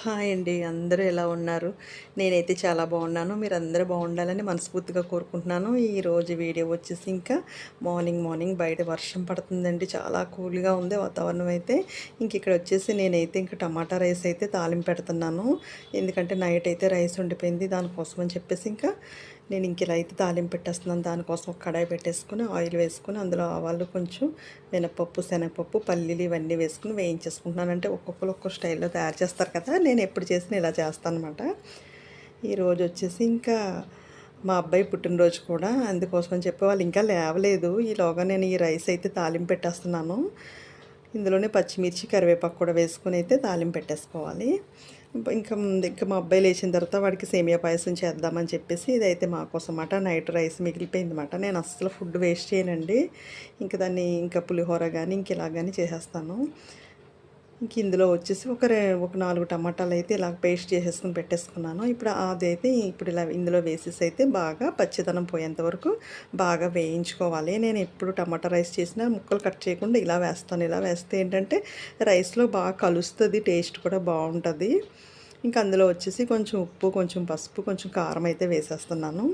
Hi అండి. అందరూ ఎలా ఉన్నారు? నేనైతే చాలా బాగున్నాను. మీరు అందరూ బాగుండాలని మనస్ఫూర్తిగా కోరుకుంటున్నాను. ఈరోజు వీడియో వచ్చేసి ఇంకా మార్నింగ్ మార్నింగ్ బయట వర్షం పడుతుందండి. చాలా కూల్గా ఉంది వాతావరణం అయితే. ఇంక ఇక్కడ వచ్చేసి నేనైతే ఇంకా టమాటా రైస్ అయితే తాలింపు పెడుతున్నాను. ఎందుకంటే నైట్ అయితే రైస్ ఉండిపోయింది. దానికోసం అని చెప్పేసి ఇంకా నేను ఇంక ఇలా అయితే తాలింపు పెట్టేస్తున్నాను. దానికోసం ఒక కడాయి పెట్టేసుకుని ఆయిల్ వేసుకుని అందులో ఆవాలు కొంచెం మినపప్పు శనగపప్పు పల్లీలు ఇవన్నీ వేసుకుని వేయించేసుకుంటున్నాను అంటే ఒక్కొక్కరు ఒక్కొక్క స్టైల్లో తయారు చేస్తారు కదా. నేను ఎప్పుడు చేసిన ఇలా చేస్తాను అనమాట ఈరోజు వచ్చేసి ఇంకా మా అబ్బాయి పుట్టినరోజు కూడా అందుకోసం అని చెప్పి వాళ్ళు ఇంకా లేవలేదు. ఈలోగా నేను ఈ రైస్ అయితే తాలింపు పెట్టేస్తున్నాను. ఇందులోనే పచ్చిమిర్చి కరివేపాకు కూడా వేసుకుని అయితే తాలింపు పెట్టేసుకోవాలి. ఇంకా ఇంకా మా అబ్బాయి లేచిన తర్వాత వాడికి సేమియా పాయసం చేద్దామని చెప్పేసి ఇదైతే మా కోసం అన్నమాట. నైట్ రైస్ మిగిలిపోయింది అనమాట నేను అస్సలు ఫుడ్ వేస్ట్ చేయనండి. ఇంకా దాన్ని ఇంకా పులిహోర కానీ ఇంక ఇలా కానీ చేసేస్తాను. ఇంక ఇందులో వచ్చేసి ఒక రే ఒక నాలుగు టమాటాలు అయితే ఇలా పేస్ట్ చేసేసుకుని పెట్టేసుకున్నాను. ఇప్పుడు అదైతే ఇప్పుడు ఇలా ఇందులో వేసేసి అయితే బాగా పచ్చిదనం పోయేంత వరకు బాగా వేయించుకోవాలి. నేను ఎప్పుడు టమాటా రైస్ చేసినా ముక్కలు కట్ చేయకుండా ఇలా వేస్తాను. ఇలా వేస్తే ఏంటంటే రైస్లో బాగా కలుస్తుంది టేస్ట్ కూడా బాగుంటుంది. ఇంకా అందులో వచ్చేసి కొంచెం ఉప్పు కొంచెం పసుపు కొంచెం కారం అయితే వేసేస్తున్నాను.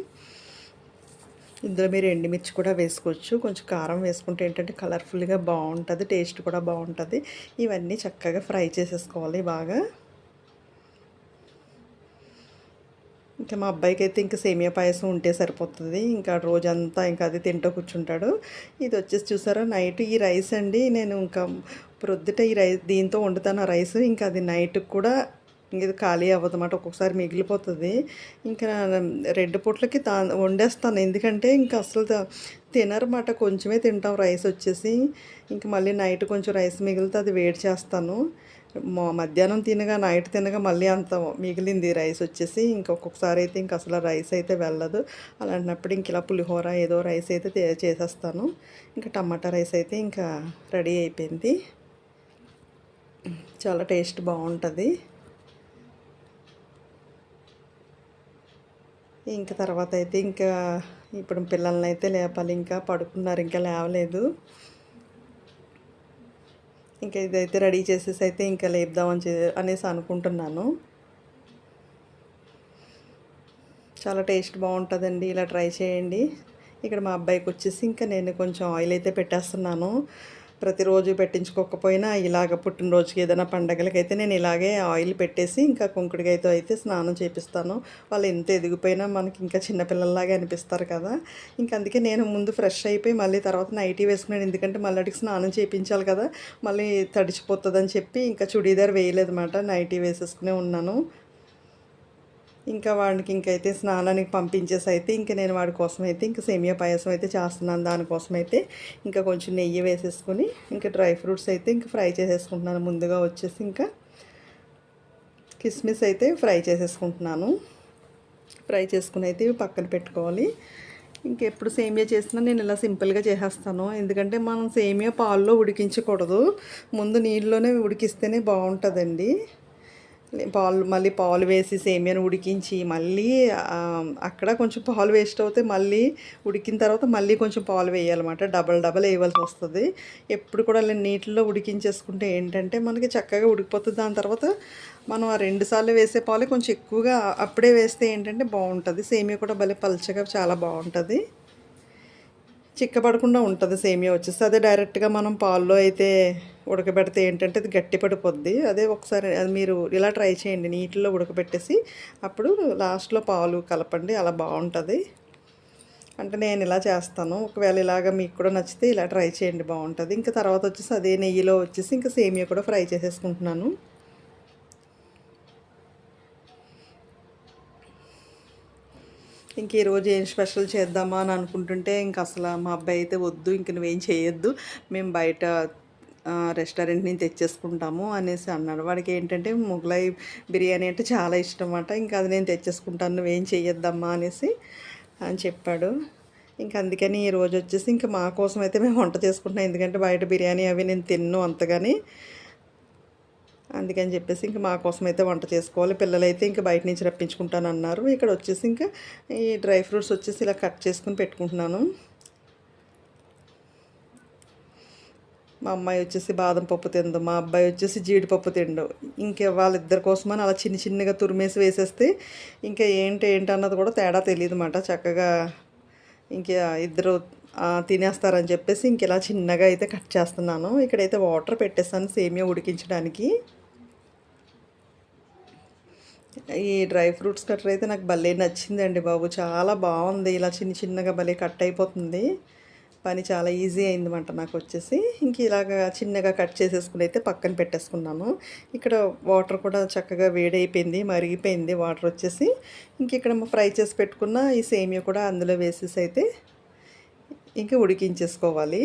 ఇందులో మీరు ఎండుమిర్చి కూడా వేసుకోవచ్చు. కొంచెం కారం వేసుకుంటే ఏంటంటే కలర్ఫుల్గా బాగుంటుంది టేస్ట్ కూడా బాగుంటుంది. ఇవన్నీ చక్కగా ఫ్రై చేసేసుకోవాలి బాగా. ఇంకా మా అబ్బాయికి అయితే ఇంకా సేమియా పాయసం ఉంటే సరిపోతుంది. ఇంకా రోజంతా ఇంకా అది తింటూ కూర్చుంటాడు. ఇది వచ్చేసి చూసారా నైట్ ఈ రైస్ అండి. నేను ఇంకా ప్రొద్దుట ఈ రైస్ దీంతో వండుతాను ఆ రైస్. ఇంకా అది నైట్కి కూడా ఇది ఖాళీ అవ్వదన్నమాట. ఒక్కొక్కసారి మిగిలిపోతుంది. ఇంకా రెండు పూట్లకి తా వండేస్తాను. ఎందుకంటే ఇంకా అసలు తినరమాట కొంచెమే తింటాం రైస్ వచ్చేసి. ఇంకా మళ్ళీ నైట్ కొంచెం రైస్ మిగిలితే అది వేడి చేస్తాను. మధ్యాహ్నం తినగా నైట్ తినగా మళ్ళీ అంత మిగిలింది రైస్ వచ్చేసి. ఇంకొకసారి అయితే ఇంక అసలు రైస్ అయితే వెళ్ళదు. అలాంటప్పుడు ఇంక ఇలా పులిహోర ఏదో రైస్ అయితే చేసేస్తాను. ఇంకా టమాటా రైస్ అయితే ఇంకా రెడీ అయిపోయింది. చాలా టేస్ట్ బాగుంటుంది. ఇంకా తర్వాత అయితే ఇంకా ఇప్పుడు పిల్లల్ని అయితే లేపాలి. ఇంకా పడుకున్నారు. ఇంకా లేవలేదు. ఇంకా ఇదైతే రెడీ చేసేసి అయితే ఇంకా లేపుదామని అనేసి అనుకుంటున్నాను. చాలా టేస్ట్ బాగుంటుందండి. ఇలా ట్రై చేయండి. ఇక్కడ మా అబ్బాయికి వచ్చేసి ఇంకా నేను కొంచెం ఆయిల్ అయితే పెట్టేస్తున్నాను. ప్రతిరోజు పెట్టించుకోకపోయినా ఇలాగ పుట్టినరోజుకి ఏదైనా పండగలకైతే నేను ఇలాగే ఆయిల్ పెట్టేసి ఇంకా కుంకుడికాయతో అయితే స్నానం చేపిస్తాను. వాళ్ళు ఎంత ఎదిగిపోయినా మనకి ఇంకా చిన్నపిల్లల్లాగా అనిపిస్తారు కదా. ఇంకా అందుకే నేను ముందు ఫ్రెష్ అయిపోయి మళ్ళీ తర్వాత నైటీ వేసుకున్నాను. ఎందుకంటే మళ్ళీ అడిగి స్నానం చేయించాలి కదా. మళ్ళీ తడిచిపోతుందని చెప్పి ఇంకా చుడీదార్ వేయలేదన్నమాట. నైటీ వేసేసుకునే ఉన్నాను. ఇంకా వాడికి ఇంకైతే స్నానానికి పంపించేసి అయితే ఇంకా నేను వాడి కోసం అయితే ఇంకా సేమియా పాయసం అయితే చేస్తున్నాను. దానికోసం అయితే ఇంకా కొంచెం నెయ్యి వేసేసుకొని ఇంకా డ్రై ఫ్రూట్స్ అయితే ఇంకా ఫ్రై చేసేసుకుంటున్నాను. ముందుగా వచ్చేసి ఇంకా కిస్మిస్ అయితే ఫ్రై చేసేసుకుంటున్నాను. ఫ్రై చేసుకుని అయితే పక్కన పెట్టుకోవాలి. ఇంకెప్పుడు సేమియా చేసినా నేను ఇలా సింపుల్గా చేసేస్తాను. ఎందుకంటే మనం సేమియా పాల్లో ఉడికించకూడదు. ముందు నీళ్ళలోనే ఉడికిస్తేనే బాగుంటుందండి. పాలు మళ్ళీ పాలు వేసి సేమియాను ఉడికించి మళ్ళీ అక్కడ కొంచెం పాలు వేస్ట్ అవుతే మళ్ళీ ఉడికిన తర్వాత మళ్ళీ కొంచెం పాలు వేయాలన్నమాట. డబల్ డబల్ వేయవలసి వస్తుంది. ఎప్పుడు కూడా నీటిలో ఉడికించేసుకుంటే ఏంటంటే మనకి చక్కగా ఉడికిపోతుంది. దాని తర్వాత మనం ఆ రెండు సార్లు వేసే పాలు కొంచెం ఎక్కువగా అప్పుడే వేస్తే ఏంటంటే బాగుంటుంది. సేమియా కూడా భలే పలచగా చాలా బాగుంటుంది. చిక్కబడకుండా ఉంటుంది సేమియా వచ్చేసి. అదే డైరెక్ట్గా మనం పాల్లో అయితే ఉడకబెడితే ఏంటంటే అది గట్టి పడిపోద్ది అదే ఒకసారి అది మీరు ఇలా ట్రై చేయండి. నీటిలో ఉడకబెట్టేసి అప్పుడు లాస్ట్లో పాలు కలపండి. అలా బాగుంటుంది. అంటే నేను ఇలా చేస్తాను. ఒకవేళ ఇలాగ మీకు కూడా నచ్చితే ఇలా ట్రై చేయండి. బాగుంటుంది. ఇంకా తర్వాత వచ్చేసి అదే నెయ్యిలో వచ్చేసి ఇంకా సేమియా కూడా ఫ్రై చేసేసుకుంటున్నాను. ఇంక ఈరోజు ఏం స్పెషల్ చేద్దామా అని అనుకుంటుంటే ఇంక అసలు మా అబ్బాయి అయితే వద్దు ఇంక నువ్వేం చేయొద్దు మేము బయట రెస్టారెంట్ నుంచి తెచ్చేసుకుంటాము అనేసి అన్నాడు. వాడికి ఏంటంటే మొగలై బిర్యానీ అంటే చాలా ఇష్టం అన్నమాట ఇంకా అది నేను తెచ్చేసుకుంటాను నువ్వేం చేయొద్దమ్మా అనేసి అని చెప్పాడు. ఇంకా అందుకని ఈరోజు వచ్చేసి ఇంకా మా కోసం అయితే మేము వంట చేసుకుంటున్నాం ఎందుకంటే బయట బిర్యానీ అవి నేను తిన్ను అంతగాని. అందుకని చెప్పేసి ఇంక మా కోసం అయితే వంట చేసుకోవాలి. పిల్లలైతే ఇంకా బయట నుంచి రప్పించుకుంటాను అన్నారు ఇక్కడ వచ్చేసి ఇంకా ఈ డ్రై ఫ్రూట్స్ వచ్చేసి ఇలా కట్ చేసుకుని పెట్టుకుంటున్నాను. మా అమ్మాయి వచ్చేసి బాదం పప్పు తిండు మా అబ్బాయి వచ్చేసి జీడిపప్పు తిండు. ఇంకా వాళ్ళిద్దరి కోసమని అలా చిన్న చిన్నగా తురిమేసి వేసేస్తే ఇంకా ఏంటి ఏంటి అన్నది కూడా తేడా తెలియదు అన్నమాట చక్కగా ఇంకా ఇద్దరు తినేస్తారని చెప్పేసి ఇంక ఇలా చిన్నగా అయితే కట్ చేస్తున్నాను. ఇక్కడైతే వాటర్ పెట్టేస్తాను సేమియా ఉడికించడానికి. ఈ డ్రై ఫ్రూట్స్ కట్టర్ అయితే నాకు భలే నచ్చిందండి బాబు. చాలా బాగుంది. ఇలా చిన్న చిన్నగా భలే కట్ అయిపోతుంది. పని చాలా ఈజీ అయిందన్నమాట నాకు వచ్చేసి. ఇంక ఇలాగ చిన్నగా కట్ చేసేసుకుని అయితే పక్కన పెట్టేసుకున్నాను. ఇక్కడ వాటర్ కూడా చక్కగా వేడైపోయింది మరిగిపోయింది వాటర్ వచ్చేసి. ఇంక ఇక్కడ ఫ్రై చేసి పెట్టుకున్న ఈ సేమియా కూడా అందులో వేసేసి అయితే ఇంక ఉడికించేసుకోవాలి.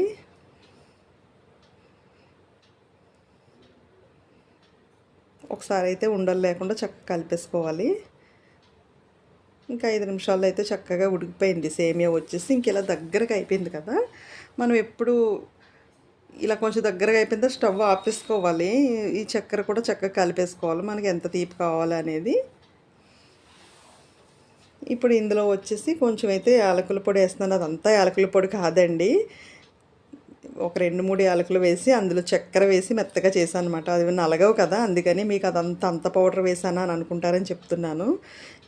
ఒకసారి అయితే ఉండలు లేకుండా చక్కగా కలిపేసుకోవాలి. ఇంకా ఐదు నిమిషాల్లో అయితే చక్కగా ఉడికిపోయింది. సేమియా వచ్చేసి ఇంక ఇలా దగ్గరగా అయిపోయింది కదా. మనం ఎప్పుడు ఇలా కొంచెం దగ్గరగా అయిపోయిన స్టవ్ ఆపేసుకోవాలి. ఈ చక్కెర కూడా చక్కగా కలిపేసుకోవాలి. మనకి ఎంత తీపి కావాలి అనేది. ఇప్పుడు ఇందులో వచ్చేసి కొంచెం అయితే యాలకుల పొడి వేస్తున్నాను. అదంతా యాలకుల పొడి కాదండి. ఒక రెండు మూడు యాలకులు వేసి అందులో చక్కెర వేసి మెత్తగా చేశాను అనమాట అది నలగవు కదా అందుకని మీకు అదంతా అంత పౌడర్ వేసానా అని అనుకుంటారని చెప్తున్నాను.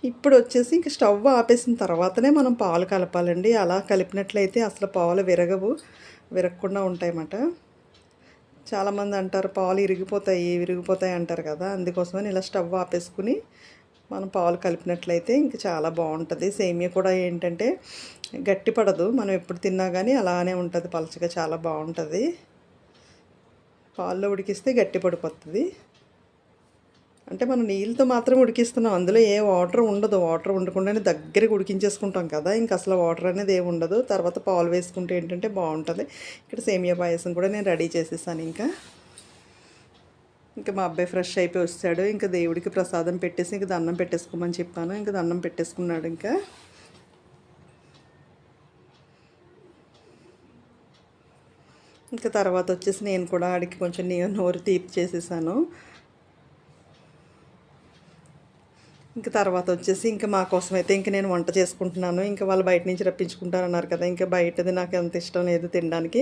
ఇప్పుడు వచ్చేసి ఇంక స్టవ్ ఆపేసిన తర్వాతనే మనం పాలు కలపాలండి. అలా కలిపినట్లయితే అసలు పాలు విరగవు విరగకుండా ఉంటాయన్నమాట. చాలామంది అంటారు పాలు ఇరిగిపోతాయి విరిగిపోతాయి అంటారు కదా అందుకోసమని ఇలా స్టవ్ ఆపేసుకుని మనం పాలు కలిపినట్లయితే ఇంక చాలా బాగుంటుంది. సేమియా కూడా ఏంటంటే గట్టి పడదు మనం ఎప్పుడు తిన్నా కానీ అలానే ఉంటుంది. పలచగా చాలా బాగుంటుంది. పాల్లో ఉడికిస్తే గట్టి పడిపోతుంది. అంటే మనం నీళ్ళతో మాత్రం ఉడికిస్తున్నాం. అందులో ఏ వాటర్ ఉండదు. వాటర్ ఉండకుండానే దగ్గరికి ఉడికించేసుకుంటాం కదా. ఇంక అసలు వాటర్ అనేది ఏమి ఉండదు. తర్వాత పాలు వేసుకుంటే ఏంటంటే బాగుంటుంది. ఇక్కడ సేమియా పాయసం కూడా నేను రెడీ చేసేసాను ఇంకా. ఇంకా మా అబ్బాయి ఫ్రెష్ అయిపోయి వస్తాడు ఇంకా దేవుడికి ప్రసాదం పెట్టేసి ఇంకా దండం పెట్టేసుకోమని చెప్పాను. ఇంకా దండం పెట్టేసుకున్నాడు ఇంకా. ఇంకా తర్వాత వచ్చేసి నేను కూడా ఆడికి కొంచెం నేను నోరు తీపి చేసేసాను. ఇంకా తర్వాత వచ్చేసి ఇంకా మా కోసం అయితే ఇంకా నేను వంట చేసుకుంటున్నాను. ఇంకా వాళ్ళు బయట నుంచి రప్పించుకుంటారన్నారు కదా ఇంకా బయటది నాకు ఎంత ఇష్టం లేదు తినడానికి.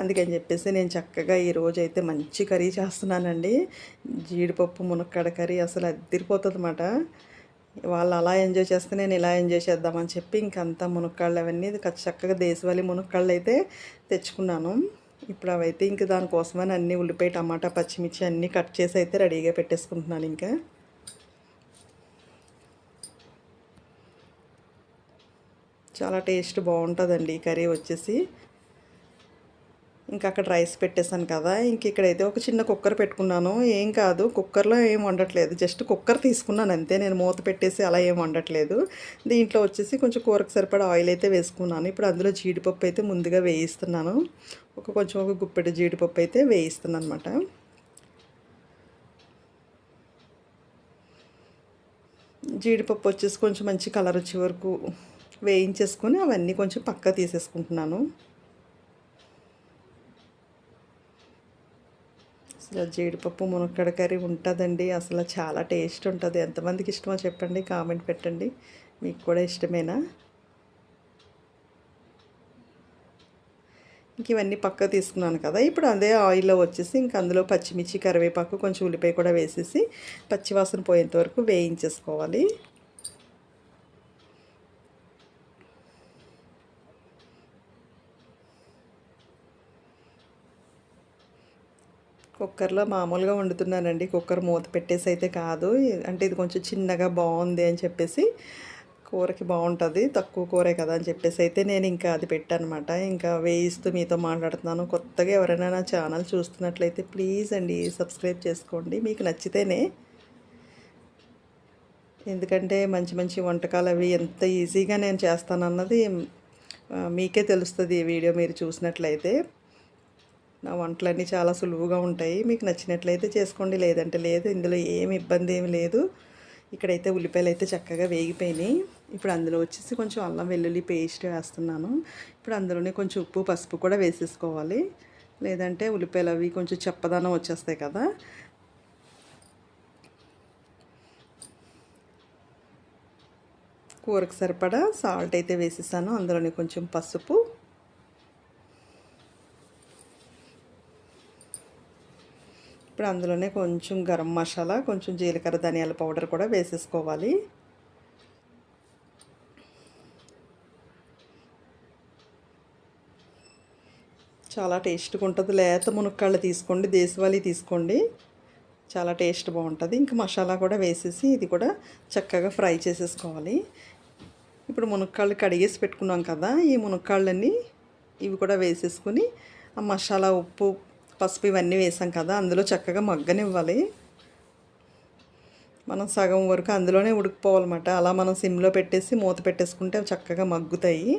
అందుకని చెప్పేసి నేను చక్కగా ఈరోజు అయితే మంచి కర్రీ చేస్తున్నానండి. జీడిపప్పు మునక్కాడ కర్రీ అసలు అదిరిపోతుంది అన్నమాట వాళ్ళు అలా ఎంజాయ్ చేస్తే నేను ఇలా ఎంజాయ్ చేద్దామని చెప్పి ఇంకంతా మునక్కాళ్ళు అవన్నీ చక్కగా దేశవాళీ మునక్కాళ్ళు అయితే తెచ్చుకున్నాను. ఇప్పుడు అవైతే ఇంక దానికోసమని అన్నీ ఉల్లిపాయ టమాటా పచ్చిమిర్చి అన్నీ కట్ చేసి అయితే రెడీగా పెట్టేసుకుంటున్నాను ఇంకా. చాలా టేస్ట్ బాగుంటుందండి ఈ కర్రీ వచ్చేసి. ఇంకా అక్కడ రైస్ పెట్టేశాను కదా ఇంక ఇక్కడైతే ఒక చిన్న కుక్కర్ పెట్టుకున్నాను. ఏం కాదు కుక్కర్లో ఏం వండట్లేదు. జస్ట్ కుక్కర్ తీసుకున్నాను అంతే. నేను మూత పెట్టేసి అలా ఏం వండట్లేదు. దీంట్లో వచ్చేసి కొంచెం కూరకు సరిపడా ఆయిల్ అయితే వేసుకున్నాను. ఇప్పుడు అందులో జీడిపప్పు అయితే ముందుగా వేయిస్తున్నాను. ఒక కొంచెం ఒక గుప్పెడు జీడిపప్పు అయితే వేయిస్తున్నాను అనమాట జీడిపప్పు వచ్చేసి కొంచెం మంచి కలర్ వచ్చే వరకు వేయించేసుకొని అవన్నీ కొంచెం పక్క తీసేసుకుంటున్నాను. అసలు జీడిపప్పు మునక్కడ కర్రీ ఉంటుందండి. అసలు చాలా టేస్ట్ ఉంటుంది. ఎంతమందికి ఇష్టమో చెప్పండి కామెంట్ పెట్టండి. మీకు కూడా ఇష్టమేనా? ఇంక ఇవన్నీ పక్క తీసుకున్నాను కదా. ఇప్పుడు అదే ఆయిల్లో వచ్చేసి ఇంక అందులో పచ్చిమిర్చి కరివేపాకు కొంచెం ఉల్లిపాయ కూడా వేసేసి పచ్చివాసన పోయేంత వరకు వేయించేసుకోవాలి. కుక్కర్లో మామూలుగా వండుతున్నానండి. కుక్కర్ మూత పెట్టేసి అయితే కాదు. అంటే ఇది కొంచెం చిన్నగా బాగుంది అని చెప్పేసి కూరకి బాగుంటుంది. తక్కువ కూరే కదా అని చెప్పేసి అయితే నేను ఇంకా అది పెట్టానమాట. ఇంకా వేయిస్తూ మీతో మాట్లాడుతున్నాను. కొత్తగా ఎవరైనా నా ఛానల్ చూస్తున్నట్లయితే ప్లీజ్ అండి సబ్స్క్రైబ్ చేసుకోండి. మీకు నచ్చితేనే. ఎందుకంటే మంచి మంచి వంటకాలు అవి ఎంత ఈజీగా నేను చేస్తానన్నది మీకే తెలుస్తుంది ఈ వీడియో మీరు చూసినట్లయితే. నా వంటలన్నీ చాలా సులువుగా ఉంటాయి. మీకు నచ్చినట్లయితే చేసుకోండి. లేదంటే లేదు. ఇందులో ఏమి ఇబ్బంది ఏమి లేదు. ఇక్కడైతే ఉల్లిపాయలు అయితే చక్కగా వేగిపోయినాయి. ఇప్పుడు అందులో వచ్చేసి కొంచెం అల్లం వెల్లుల్లి పేస్ట్ వేస్తున్నాను. ఇప్పుడు అందులోనే కొంచెం ఉప్పు పసుపు కూడా వేసేసుకోవాలి. లేదంటే ఉల్లిపాయలు అవి కొంచెం చెప్పదనం వచ్చేస్తాయి కదా. కూరకు సరిపడా సాల్ట్ అయితే వేసేసాను. అందులోనే కొంచెం పసుపు ఇప్పుడు అందులోనే కొంచెం గరం మసాలా కొంచెం జీలకర్ర ధనియాల పౌడర్ కూడా వేసేసుకోవాలి. చాలా టేస్ట్గా ఉంటుంది. లేత మునక్కాళ్ళు తీసుకోండి దేశవాళీ తీసుకోండి. చాలా టేస్ట్ బాగుంటుంది. ఇంకా మసాలా కూడా వేసేసి ఇది కూడా చక్కగా ఫ్రై చేసేసుకోవాలి. ఇప్పుడు మునక్కాళ్ళు కడిగేసి పెట్టుకున్నాం కదా ఈ మునక్కాళ్ళన్నీ ఇవి కూడా వేసేసుకుని ఆ మసాలా ఉప్పు పసుపు ఇవన్నీ వేసాం కదా అందులో చక్కగా మగ్గనివ్వాలి. మనం సగం వరకు అందులోనే ఉడికిపోవాలన్నమాట. అలా మనం సిమ్లో పెట్టేసి మూత పెట్టేసుకుంటే అవి చక్కగా మగ్గుతాయి.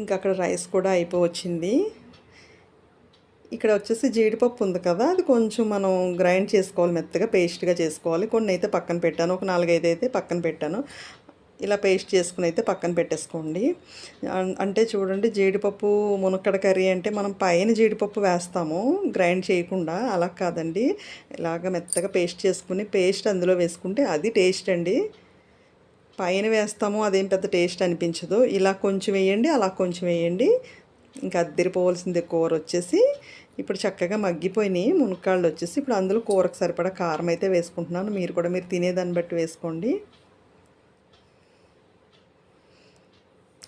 ఇంకా అక్కడ రైస్ కూడా అయిపోవచ్చింది. ఇక్కడ వచ్చేసి జీడిపప్పు ఉంది కదా అది కొంచెం మనం గ్రైండ్ చేసుకోవాలి మెత్తగా పేస్ట్గా చేసుకోవాలి. కొన్ని అయితే పక్కన పెట్టాను ఒక నాలుగైదు అయితే పక్కన పెట్టాను. ఇలా పేస్ట్ చేసుకుని అయితే పక్కన పెట్టేసుకోండి. అంటే చూడండి జీడిపప్పు మునక్కడ కర్రీ అంటే మనం పైన జీడిపప్పు వేస్తాము గ్రైండ్ చేయకుండా. అలా కాదండి. ఇలాగ మెత్తగా పేస్ట్ చేసుకుని పేస్ట్ అందులో వేసుకుంటే అది టేస్ట్ అండి. పైన వేస్తాము అదేం పెద్ద టేస్ట్ అనిపించదు. ఇలా కొంచెం వేయండి అలా కొంచెం వేయండి. ఇంకా అద్దరిపోవాల్సింది కూర వచ్చేసి ఇప్పుడు చక్కగా మగ్గిపోయినాయి. మునక్కాళ్ళు వచ్చేసి ఇప్పుడు అందులో కూరకు సరిపడా కారం అయితే వేసుకుంటున్నాను. మీరు కూడా మీరు తినేదాన్ని బట్టి వేసుకోండి.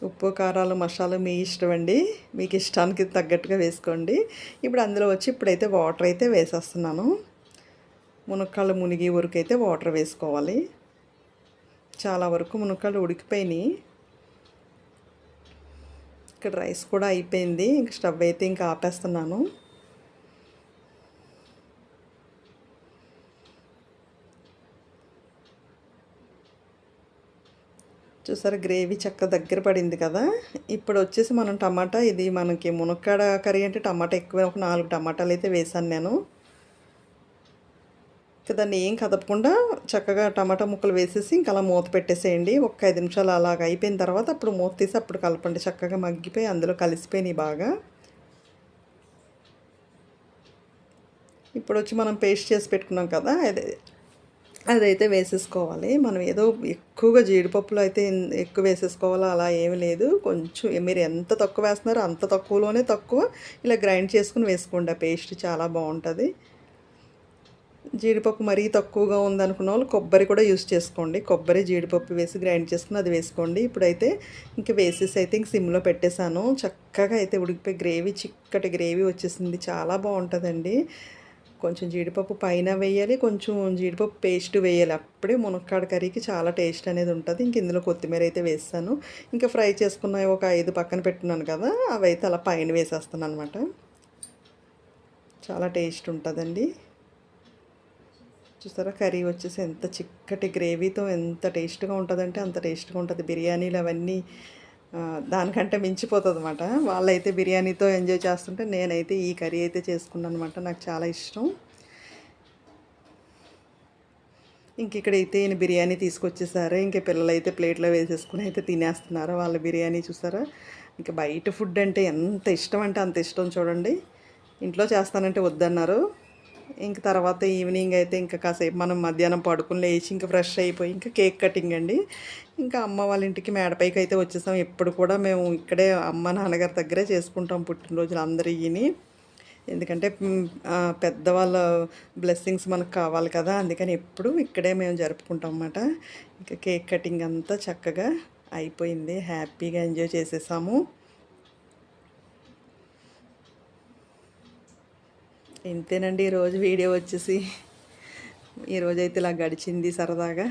ఉప్పు కారాలు మసాలా మీ ఇష్టం అండి. మీకు ఇష్టానికి తగ్గట్టుగా వేసుకోండి. ఇప్పుడు అందులో వచ్చి ఇప్పుడైతే వాటర్ అయితే వేసేస్తున్నాను. మునక్కాళ్ళు మునిగి వరకు అయితే వాటర్ వేసుకోవాలి. చాలా వరకు మునక్కాళ్ళు ఉడికిపోయినాయి. ఇక్కడ రైస్ కూడా అయిపోయింది. ఇంక స్టవ్ అయితే ఇంకా ఆపేస్తున్నాను. చూసారా గ్రేవీ చక్క దగ్గర పడింది కదా. ఇప్పుడు వచ్చేసి మనం టమాటా ఇది మనకి మునక్కాడ కర్రీ అంటే టమాటా ఎక్కువ ఒక నాలుగు టమాటాలు అయితే వేసాను నేను. దాన్ని ఏం కదపకుండా చక్కగా టమాటా ముక్కలు వేసేసి ఇంకా అలా మూత పెట్టేసేయండి. ఒక ఐదు నిమిషాలు అలాగ అయిపోయిన తర్వాత అప్పుడు మూత తీసి అప్పుడు కలపండి. చక్కగా మగ్గిపోయి అందులో కలిసిపోయినాయి బాగా. ఇప్పుడు వచ్చి మనం పేస్ట్ చేసి పెట్టుకున్నాం కదా అదే అదైతే వేసేసుకోవాలి. మనం ఏదో ఎక్కువగా జీడిపప్పులు అయితే ఎక్కువ వేసేసుకోవాలో అలా ఏమి లేదు. కొంచెం మీరు ఎంత తక్కువ వేస్తున్నారో అంత తక్కువలోనే తక్కువ ఇలా గ్రైండ్ చేసుకుని వేసుకోండి. ఆ పేస్ట్ చాలా బాగుంటుంది. జీడిపప్పు మరీ తక్కువగా ఉందనుకున్న వాళ్ళు కొబ్బరి కూడా యూస్ చేసుకోండి. కొబ్బరి జీడిపప్పు వేసి గ్రైండ్ చేసుకుని అది వేసుకోండి. ఇప్పుడైతే ఇంకా వేసేసి అయితే ఇంక సిమ్లో పెట్టేశాను. చక్కగా అయితే ఉడికిపోయి గ్రేవీ చిక్కటి గ్రేవీ వచ్చేసింది. చాలా బాగుంటుందండి. కొంచెం జీడిపప్పు పైన వేయాలి కొంచెం జీడిపప్పు పేస్ట్ వేయాలి. అప్పుడే మునక్కాడ కర్రీకి చాలా టేస్ట్ అనేది ఉంటుంది. ఇంక ఇందులో కొత్తిమీర అయితే వేస్తాను. ఇంకా ఫ్రై చేసుకున్న ఒక ఐదు పక్కన పెట్టున్నాను కదా అవి అయితే అలా పైన వేసేస్తాను అనమాట చాలా టేస్ట్ ఉంటుందండి. చూసారా కర్రీ వచ్చేసి ఎంత చిక్కటి గ్రేవీతో ఎంత టేస్ట్గా ఉంటుందంటే అంత టేస్ట్గా ఉంటుంది. బిర్యానీలు అవన్నీ దానికంటే మించిపోతుంది అనమాట వాళ్ళైతే బిర్యానీతో ఎంజాయ్ చేస్తుంటే నేనైతే ఈ కర్రీ అయితే చేసుకున్నాను అనమాట నాకు చాలా ఇష్టం. ఇంక ఇక్కడైతే ఈయన బిర్యానీ తీసుకొచ్చేసారు. ఇంక పిల్లలు అయితే ప్లేట్లో వేసేసుకుని అయితే తినేస్తున్నారు. వాళ్ళ బిర్యానీ చూసారా? ఇంకా బయట ఫుడ్ అంటే ఎంత ఇష్టం అంటే అంత ఇష్టం చూడండి. ఇంట్లో చేస్తానంటే వద్దన్నారు. ఇంక తర్వాత ఈవినింగ్ అయితే ఇంకా కాసేపు మనం మధ్యాహ్నం పడుకుని లేచి ఇంకా ఫ్రెష్ అయిపోయి ఇంకా కేక్ కటింగ్ అండి. ఇంకా అమ్మ వాళ్ళ ఇంటికి మేడపైకి అయితే వచ్చేసాం. ఎప్పుడు కూడా మేము ఇక్కడే అమ్మ నాన్నగారి దగ్గరే చేసుకుంటాం పుట్టినరోజులు అందరిని ఎందుకంటే పెద్దవాళ్ళ బ్లెస్సింగ్స్ మనకు కావాలి కదా. అందుకని ఎప్పుడు ఇక్కడే మేము జరుపుకుంటాం అన్నమాట ఇంకా కేక్ కటింగ్ అంతా చక్కగా అయిపోయింది. హ్యాపీగా ఎంజాయ్ చేసేసాము. ఇంతేనండి ఈరోజు వీడియో వచ్చేసి. ఈరోజైతే ఇలా గడిచింది సరదాగా.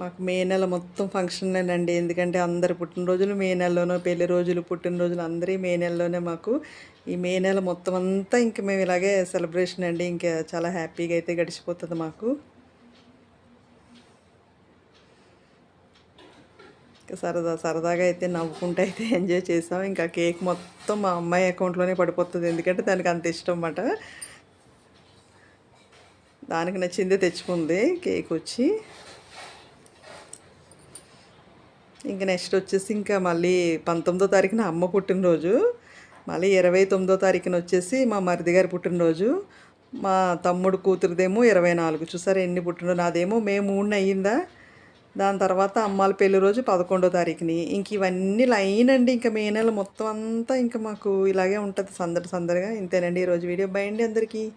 మాకు మే నెల మొత్తం ఫంక్షన్లేనండి ఎందుకంటే అందరు పుట్టినరోజులు మే నెలలోనో పెళ్ళి రోజులు పుట్టినరోజులు అందరి మే నెలలోనే మాకు ఈ మే నెల మొత్తం అంతా ఇంక మేము ఇలాగే సెలబ్రేషన్ అండి. ఇంకా చాలా హ్యాపీగా అయితే గడిచిపోతుంది మాకు. సరదా సరదాగా అయితే నవ్వుకుంటూ అయితే ఎంజాయ్ చేసాం. ఇంకా కేక్ మొత్తం మా అమ్మాయి అకౌంట్లోనే పడిపోతుంది. ఎందుకంటే దానికి అంత ఇష్టం అన్నమాట. దానికి నచ్చిందే తెచ్చుకుంది కేక్ వచ్చి. ఇంకా నెక్స్ట్ వచ్చేసి ఇంకా మళ్ళీ పంతొమ్మిదో తారీఖున అమ్మ పుట్టినరోజు. మళ్ళీ ఇరవై తొమ్మిదో తారీఖున వచ్చేసి మా మరిది గారి పుట్టినరోజు. మా తమ్ముడు కూతురుదేమో ఇరవై నాలుగు. చూసారా ఎన్ని పుట్టినరోజు నాదేమో మే మూడున అయ్యిందా? దాని తర్వాత అమ్మాల పెళ్ళి రోజు పదకొండో తారీఖుని. ఇంక ఇవన్నీ లైన్ అండి. ఇంకా మే నెల మొత్తం అంతా ఇంకా మాకు ఇలాగే ఉంటుంది. సందడి సందడిగా. ఇంతేనండి ఈరోజు వీడియో. బై అండి అందరికీ.